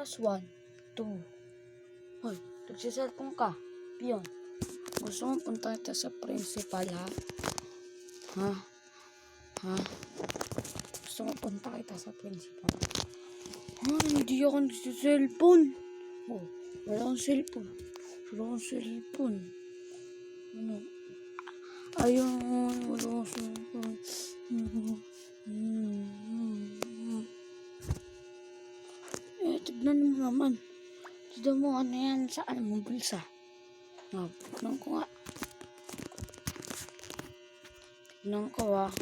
plus 1, 2. Hoy, nagsiselfon ka. Piyon. Gusto mo punta kita sa principal, ha? Ha? Ha? Gusto mo punta kita sa principal? Ha? Hindi ako nagsiselfon. Oh, wala akong cellphone. Wala akong cellphone. Ano? Ayun, wala akong tignan mo naman. Tignan mo ano yan sa ano mo bulsa. Ah, tignan ko nga. Tignan ko ah.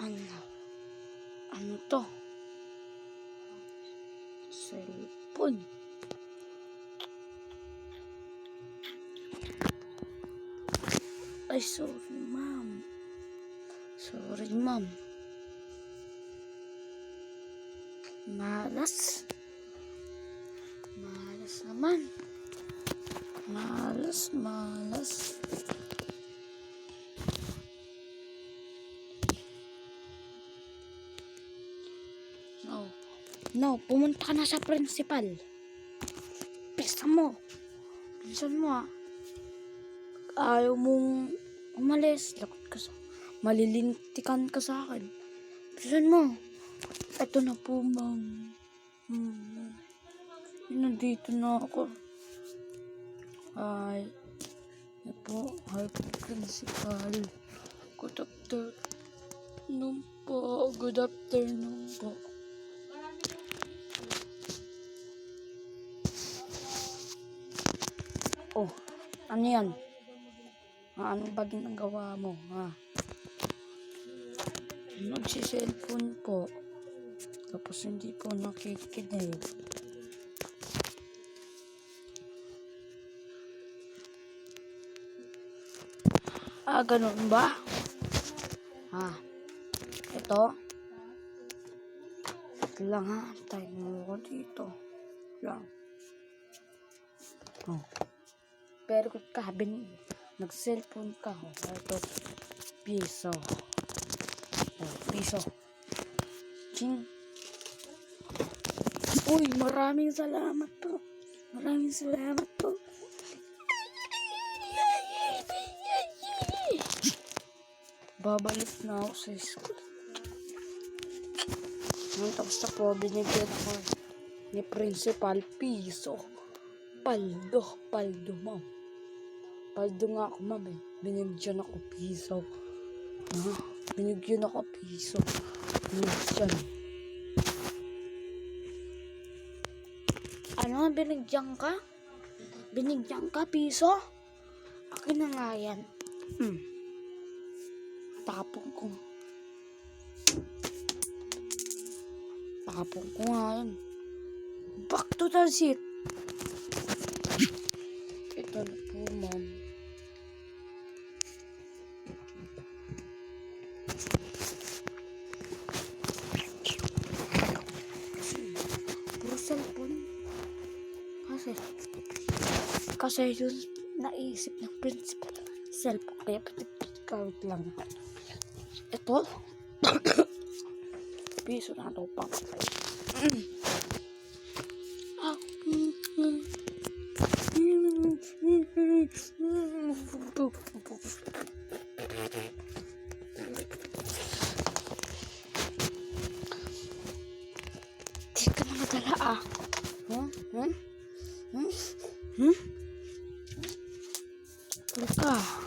Ano? Ano to? Cellphone. Ay, sorry, ma'am. Sorry, ma'am. Malas. Malas naman. Malas, malas. No. No, pumunta ka na sa principal. Pisa mo. Bilisan mo ah. Ayaw mong umalis. Lakot ka sa... Malilintikan ka sa akin. Bilisan mo. Ito na po, ma'am. Hmm. Nandito na ako. Hi. Ito po. Hi po, principal. Good afternoon po. Good afternoon po. Oh, ano yan? Ah, ano ba ginagawa mo, ha? Nagsiselfone po. Tapos hindi po nakikinig. Ah, ganun ba? Ha? Ito? Ito lang ha. Tayo mo ko dito. Lang. Oh. Pero kung kabin, nag-cellphone ka. Oh, ito. Piso. Oh, piso. Ching. Uy, maraming salamat po. Maraming salamat po. Babalik na ako sa school. Nung tapos na po, binigyan ako ni Principal Piso. Paldo, paldo, ma'am. Paldo nga ako, ma'am eh. Binigyan ako piso. Ha? Binigyan ako piso. Binigyan. Ano? Binigyan ka? Binigyan ka piso? Akin na nga yan. Hmm. Tapong ko. Tapong ko nga yan. Back to the seat. Kasi yun naisip ng principal. Cellphone. Kaya kawit lang. Ito. Piso na ito pa. Ah, mm, mm. Di ka na madala ah. Hmm? Hmm? Hmm? Hmm? Muka.